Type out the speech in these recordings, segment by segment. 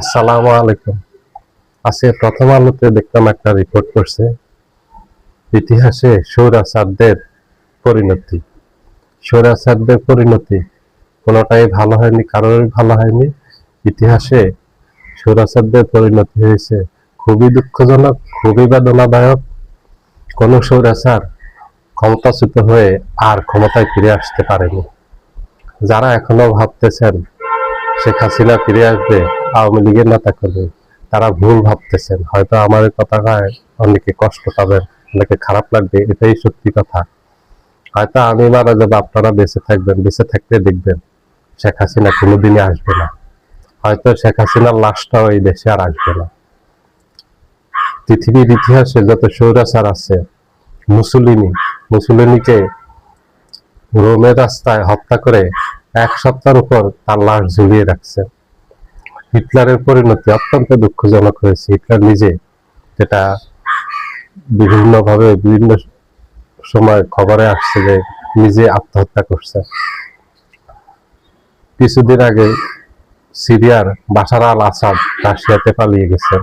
আসসালামু আলাইকুম। আজকে প্রথম আলোতে দেখলাম একটা রিপোর্ট করছে। ইতিহাসে সৌরাচারদের পরিণতি। সৌরাচারদের পরিণতি কোনোটাই ভালো হয়নি, কারোরই ভালো হয়নি। ইতিহাসে সৌরাচারদের পরিণতি হয়েছে খুবই দুঃখজনক, খুবই বেদনাদায়ক কোন সৌরাচার ক্ষমতাচ্যুত হয়ে আর ক্ষমতায় ফিরে আসতে পারেনি। যারা এখনও ভাবতেছেন শেখ হাসিনা ফিরে আসবে আওয়ামী লীগের নেতা করবে তারা ভুল ভাবতেছেন। হয়তো আমার এই কথাটায় অনেকে কষ্ট পাবেন, অনেকে খারাপ লাগবে, এটাই সত্যি কথা। হয়তো আমি মারা যাব, আপনারা বেঁচে থাকবেন, বেঁচে থাকতে দেখবেন। শেখ হাসিনা কোনোদিনই আসবে না। হয়তো শেখ হাসিনার লাশটাও এই দেশে আর আসবে না। পৃথিবীর ইতিহাসে যত সৌরাচার আছে মুসুলিনি মুসুলিনিকে রোমের রাস্তায় হত্যা করে এক সপ্তাহের উপর তার লাশ ঝুলিয়ে রাখছে। হিটলারের পরিণতি অত্যন্ত দুঃখজনক হয়েছে। হিটলার নিজে যেটা বিভিন্ন ভাবে বিভিন্ন সময় খবরে আসছে যে নিজে আত্মহত্যা করছে। কিছুদিন আগে সিরিয়ার বাশার আল আসাদ রাশিয়াতে পালিয়ে গেছেন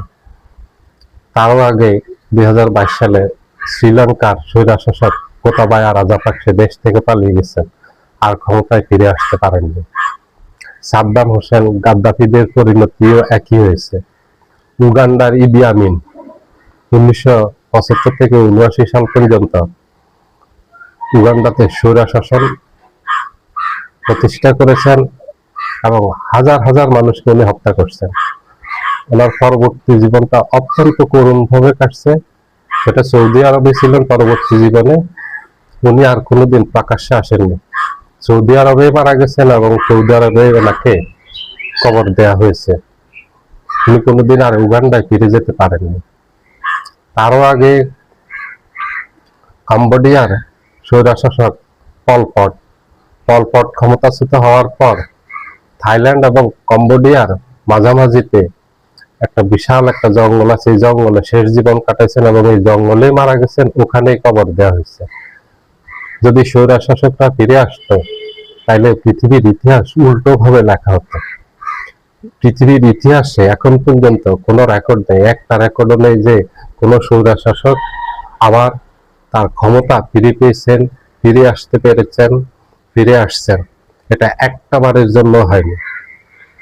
তারও আগে দুই হাজার বাইশ সালে শ্রীলঙ্কার স্বৈরাশাসক কোতাবায়া রাজাপাকসে দেশ থেকে পালিয়ে গেছেন আর ক্ষমতায় ফিরে আসতে পারেননি। সাদ্দাম হোসেন গাদ্দাফিদের পরিণতিও একই হয়েছে। উগান্ডার ইদি আমিন, উনিশশো পঁচাত্তর থেকে উনআশি সাল পর্যন্ত উগান্ডাতে স্বৈরা শাসন প্রতিষ্ঠা করেছেন এবং হাজার হাজার মানুষকে উনি হত্যা করছেন। ওনার পরবর্তী জীবনটা অত্যন্ত করুণ ভাবে কাটছে। সেটা সৌদি আরবে ছিলেন, পরবর্তী জীবনে। উনি আর কোনোদিন প্রকাশ্যে আসেননি। সৌদি আরবে মারা গেছেন এবং সৌদি আরবে ওনাকে কবর দেয়া হয়েছে। উনি কোনোদিন আর উগান্ডায় ফিরে যেতে পারেননি। তারও আগে কম্বোডিয়ার স্বৈরাশাসক পলপট পলপট ক্ষমতাচ্যুত হওয়ার পর থাইল্যান্ড এবং কম্বোডিয়ার মাঝামাঝিতে একটা বিশাল একটা জঙ্গল আছে। এই জঙ্গলে শেষ জীবন কাটাইছেন এবং এই জঙ্গলে মারা গেছেন। ওখানেই কবর দেওয়া হয়েছে। যদি স্বৈরা শাসকরা ফিরে আসতো তাইলে পৃথিবীর ইতিহাস উল্টো ভাবে লেখা হতো। পৃথিবীর ইতিহাসে এখন পর্যন্ত কোনো রেকর্ড নেই। একটা রেকর্ডও নেই যে কোনো শাসক আবার তার ক্ষমতা ফিরে পেয়েছেন, ফিরে আসতে পেরেছেন, ফিরে আসছেন। এটা একটা বারের জন্য হয়নি।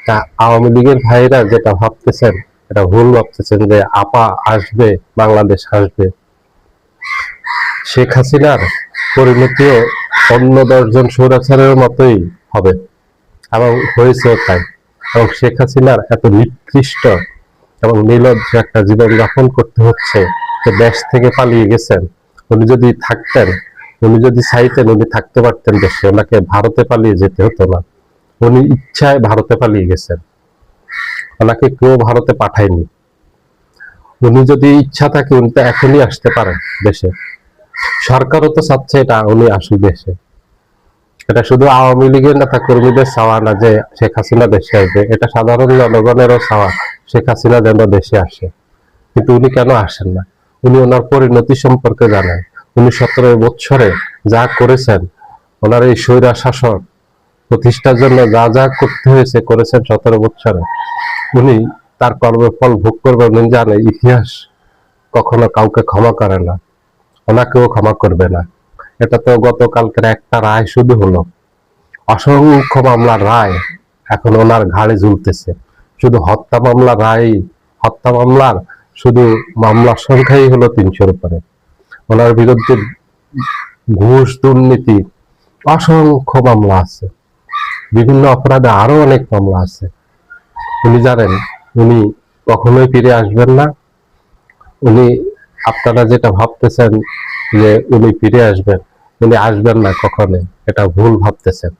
তা আওয়ামী লীগের ভাইরা যেটা ভাবতেছেন, এটা ভুল ভাবতেছেন যে আপা আসবে, বাংলাদেশ আসবে। শেখ হাসিনার পরিণতিও অন্য দশজন সৌরাচারের মতোই হবে। এবং হয়েছেও তাই। এবং শেখ হাসিনার এত নিকৃষ্ট এবং নির্লজ্জ একটা জীবন যাপন করতে হচ্ছে যে দেশ থেকে পালিয়ে গেছেন, উনি যদি থাকতেন, উনি যদি চাইতেন, উনি থাকতে পারতেন দেশে। ওনাকে ভারতে পালিয়ে যেতে হতো না। উনি ইচ্ছায় ভারতে পালিয়ে গেছেন। ওনাকে কেউ ভারতে পাঠায়নি। উনি যদি ইচ্ছা থাকে, উনি তো এখনই আসতে পারেন দেশে। সরকারও তো চাচ্ছে এটা উনি আসুক দেশে। এটা শুধু আওয়ামী লীগের নেতা কর্মীদের চাওয়া না যে শেখ হাসিনা দেশে আসবে। এটা সাধারণ জনগণেরও চাওয়া, শেখ হাসিনা যেন দেশে আসে। কিন্তু উনি কেন আসেন না? উনি ওনার পরিণতি সম্পর্কে জানেন। উনি সতেরো বছরে যা করেছেন, ওনার এই স্বৈরা শাসক প্রতিষ্ঠার জন্য যা যা করতে হয়েছে করেছেন সতেরো বছরে উনি তার কর্মের ফল ভোগ করবেন। উনি জানে ইতিহাস কখনো কাউকে ক্ষমা করে না। ওনাকেও ক্ষমা করবে না। এটা তো গতকালকের একটা রায় শুধু হলো। অসংখ্য মামলার রায় এখন ওনার ঘাড়ে ঝুলতেছে। শুধু হত্যা মামলার রায়, হত্যা মামলার শুধু মামলার সংখ্যাই হলো তিনশোর উপরে। ওনার বিরুদ্ধে ঘুষ, দুর্নীতি, অসংখ্য মামলা আছে। বিভিন্ন অপরাধে আরও অনেক মামলা আছে। উনি জানেন, উনি কখনোই ফিরে আসবেন না। উনি আপনারা যেটা ভাবতেছেন যে উনি ফিরে আসবেন উনি আসবেন না কখনোই এটা ভুল ভাবতেছেন।